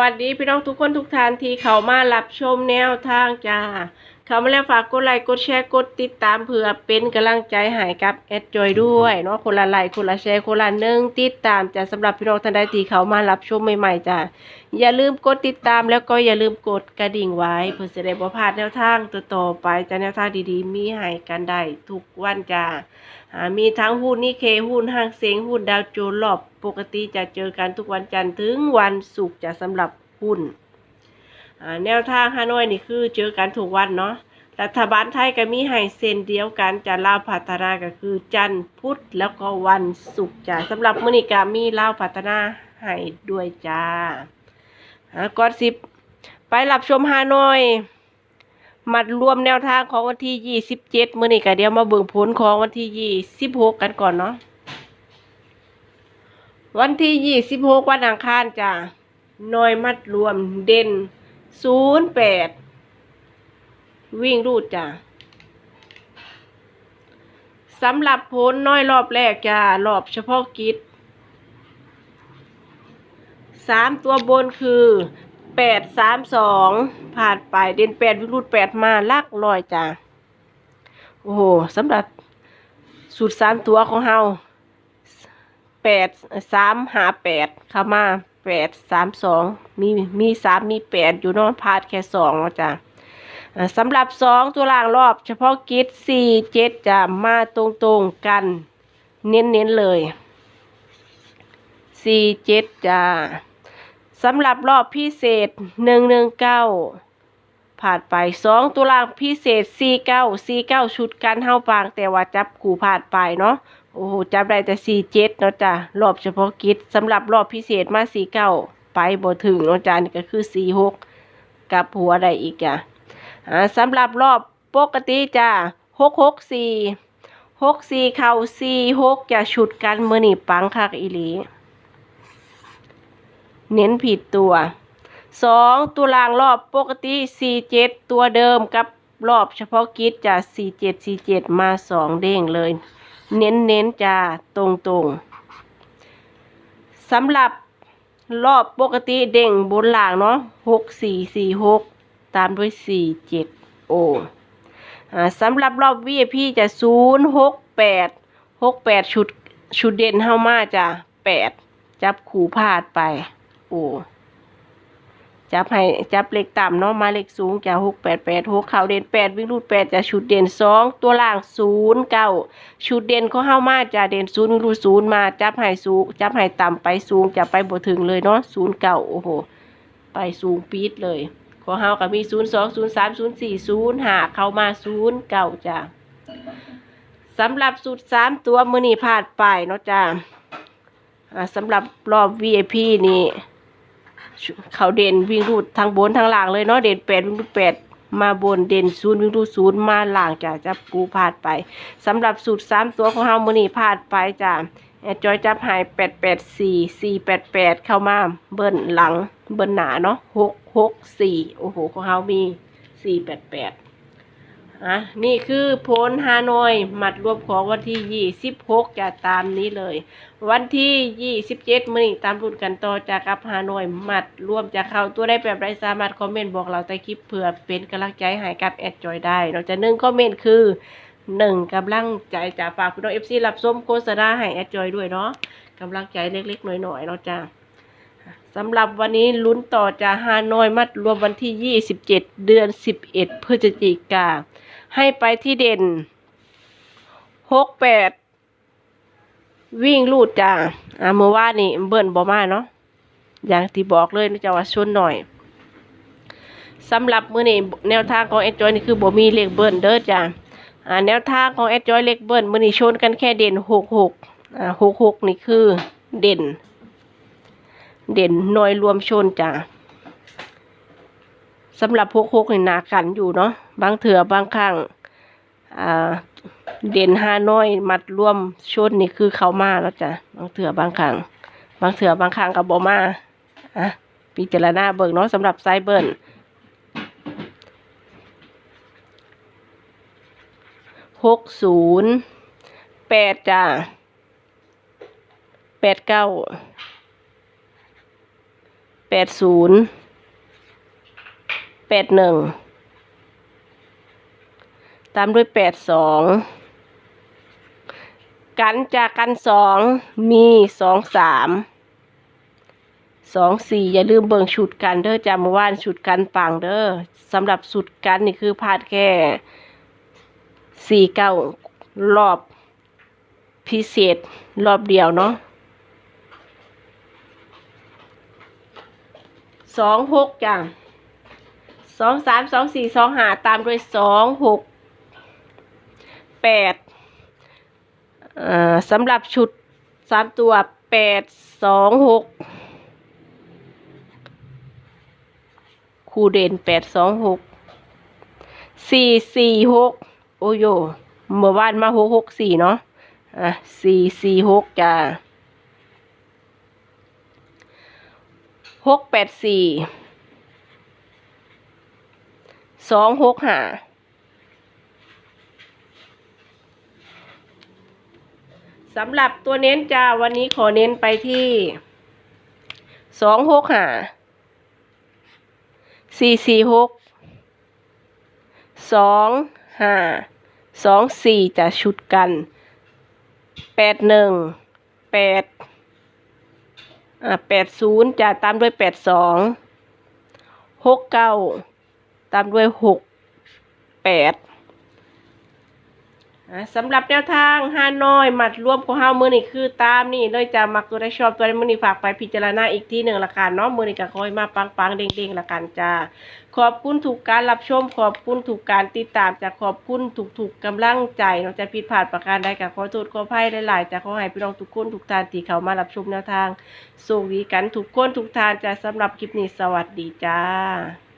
วัสดีพี่น้องทุกคนทุกท่านที่เข้ามารับชมแนวทางจ้า เข้ามาแล้วฝากกดไลค์กดแชร์กดติดตามเพื่อเป็นกำลังใจให้กับแอดจอยด้วยเนาะคนละไลค์คนละแชร์คนละหนึ่งติดตามจ้าสำหรับพี่น้องท่านใดที่เข้ามารับชมใหม่ๆจ้าอย่าลืมกดติดตามแล้วก็อย่าลืมกดกระดิ่งไว้ เพื่อจะได้บ่พลาดแนวทางต่อไปจ้าแนวทางดีๆ มีให้กันได้ทุกวันจ้าอ่ามีทั้งหุ้นนิเคหุ้นห้างเซงหุ้นดาวโจนส์รอบปกติจะเจอกันทุกวันจันทร์ถึงวันศุกร์จะสำหรับหุ้น แนวทางฮานอยนี่คือเจอกันทุกวันเนาะรัฐบาลไทยก็มีให้เซ็นเดียวกันจะลาวพัฒนาก็คือจันทร์พุธแล้วก็วันศุกร์จ้ะสำหรับมื้อนี้ก็มีลาวพัฒนาให้ด้วยจ้าก่อนสิบไปรับชมฮานอยมัดรวมแนวทางของวันที่27มื้อนี้ก็เดี๋ยวมาเบิ่งผลของวันที่26กันก่อนเนาะวันที่26วันอังคารจ้ะน่วยมัดรวมเด่น 08วิ่งรูดจ้ะสำหรับผลน้อยรอบแรกจ้ะรอบเฉพาะกิจสามตัวบนคือแปดสามสองผ่านไปเด่นแปดวิ่งรุดแปดมาลักลอยจ้ะโอ้โหสำหรับสูตรสามตัวของเฮาแปดสามหาแปดเข้ามา แปดสามสองมีมีสามมีแปดอยู่เนอนพาดแค่สองนาะจ้ะสำหรับสองตัวล่างรอบ เฉพาะกิจสี่เจ็ดจะมาตรงๆกัน เน้นๆเลยสี่เจ็ดจ้าสำหรับรอบพิเศษหนึ่งหนึ่งเก้าผ่านไปสองตุลางพิเศษสี่เก้าสี่เก้าชุดกันเท่าปางแต่ว่าจับขู่ผ่านไปเนาะ โอ้โหจับได้แต่สี่เจ็ดเนาะจ้ะรอบเฉพาะกิจสำหรับรอบพิเศษมาสี่เก้าไปบ่ถึงเนาะจ้ะนี่ก็คือสี่หกกับหัวได้อีกจ้ะอ่าสำหรับรอบปกติจ้ะหกหกสี่หกสี่เข่าสี่หกจะชุดกันมือนี่ปังคักอีหลี เน้นผิดตัวสองตัวรางรอบปกติสี่เจ็ดตัวเดิมกับรอบเฉพาะกิจจะสี่เจ็ดสี่เจ็ดมาสองเด้งเลย เน้นเน้นจะตรงตรงๆสำหรับรอบปกติเด้งบนหลางเนาะหกสี่สี่หกตามด้วยสี่เจ็ดโอสำหรับรอบ VIP จะศูนย์หกแปดหกแปดชุดชุดเด่นเข้ามาจะแปดจับขู่พลาดไป โอ้ จับให้จับเลขต่ำเนาะมาเลขสูงจะหกแปดแปดหกเข่าเด่นแปดวิ่งรูดแปดจะชุดเด่นสองตัวล่างศูนย์เก้าชุดเด่นเขาเข้ามาจะเด่นศูนย์วิ่งรูดศูนย์มาจับให้สูงจับให้ต่ำไปสูงจะไปบ่ถึงเลยเนาะศูนย์เก้าโอ้โหไปสูงปี๊ดเลยของเฮาก็มีศูนย์สองศูนย์สามศูนย์สี่ศูนย์ห้าเข้ามาศูนย์เก้าจ้ะสำหรับสูตรสามตัวมือนี่พลาดไปเนาะจ้ะอ่าสำหรับรอบ VIP นี่ เขาเด่นวิ่งรูดทางบนทางล่างเลยเนาะเด่นแปดวิ่งรูดแปดมาบนเด่นศูนย์วิ่งรูดศูนย์มาล่างจ้ะจับปูพลาดไปสำหรับสูตรสามตัวของเฮามือนี่พลาดไปจ้ะแอดจอยจับหายแปดแปดสี่สี่แปดแปดเข้ามาเบิ้ลหลังเบิ้ลหนาเนาะหกหกสี่โอ้โหของเฮามีสี่แปดแปด อะนี่คือผลฮานอยหมัดรวมของวันที่ยี่สิบหกจะตามนี้เลย วันที่ยี่สิบเจ็ดมื้อนี้ตามรุ่นกันต่อจากกับฮานอยหมัดรวมจากเข้าตัวได้แบบไรสามารถคอมเมนต์บอกเราใต้คลิปเพื่อเป็นกำลังใจให้กับแอดจอยได้เราจะหนึ่งคอมเมนต์คือหนึ่งกำลังใจจากฝากพี่น้องเอฟซีรับส้มโฆษณาให้แอดจอยด้วยเนาะกำลังใจเล็กๆหน่อยๆเนาะจ้าสำหรับวันนี้ลุ้นต่อจากฮานอยมัดรวมวันที่ยี่สิบเจ็ดเดือนสิบเอ็ดพฤศจิกา ให้ไปที่เด่นหกแปดวิ่งลูดจ้าอ่าเมื่อวานนี่เบิ่นบ่มาเนาะอย่างที่บอกเลยนะจ๊ะว่าชนหน่อยสำหรับมื้อนี้แนวทางของแอดจอยนี่คือบ่มีเลขเบิ่นเด้อจ้าอ่าแนวทางของแอดจอยเลขเบิ่นมื้อนี้ชนกันแค่เด่นหกหกอ่าหกหกนี่คือเด่น เด่นหน่วยรวมชนจ้า สำหรับพวกโคกนี่หนากันอยู่เนาะบางเถื่อบางครั้งอ่าเด่นห้าน้อยมัดร่วมชนนี่คือเขามาแล้วจ้ะบางเถื่อบางครั้งบางเถื่อบางครั้งกับบอมาอะพิจารณาเบิ่งเนาะสำหรับไซเบิร์นหกศูนย์แปดจ้ะแปดเก้าแปดศูนย์ แปดหนึ่งตามด้วยแปดสองกันจากกันสองมีสองสามสองสี่อย่าลืมเบิ่งชุดกันเด้อจำมว่านชุดกันปังเด้อสำหรับชุดกันนี่คือพลาดแค่สี่เก้ารอบพิเศษรอบเดียวเนาะสองหกจ้ะ สองสามสองสี่สองหาตามด้วยสองหกแปดสำหรับชุดสามตัวแปดสองหกคูเด่นแปดสองหกสี่สี่หกโอโยเมื่อวานมาหกหกสี่เนาะอะสี่สี่หกจ้าหกแปดสี่ สองหกห้าสำหรับตัวเน้นจ้าวันนี้ขอเน้นไปที่สองหกห้าสี่สี่หกสองห้าสองสี่จะชุดกันแปดหนึ่งแปดอ่าแปดศูนย์จะตามด้วยแปดสองหกเก้า ตามด้วยหกแปดสำหรับแนวทางห้าน้อยหมัดรวมของเฮามือนี่คือตามนี่เลยจะมักตัวได้ชอบตัวได้มือนี่ฝากไปพิจารณาอีกทีหนึ่งละกันเนาะมือนี่ก็คอยมาปังปังเด้งเด้งๆละกันจ้าขอบคุณถูกการรับชม ขอบคุณถูกการติดตามจากขอบคุณถูกถูกกำลังใจเนาะจะผิดพลาดประการใดก็ขอโทษขออภัยหลายๆจะขอให้พี่น้องทุกคนทุกท่านที่เขามารับชมแนวทางสุขดีกันทุกคนทุกท่านจะสำหรับคลิปนี้สวัสดีจ้า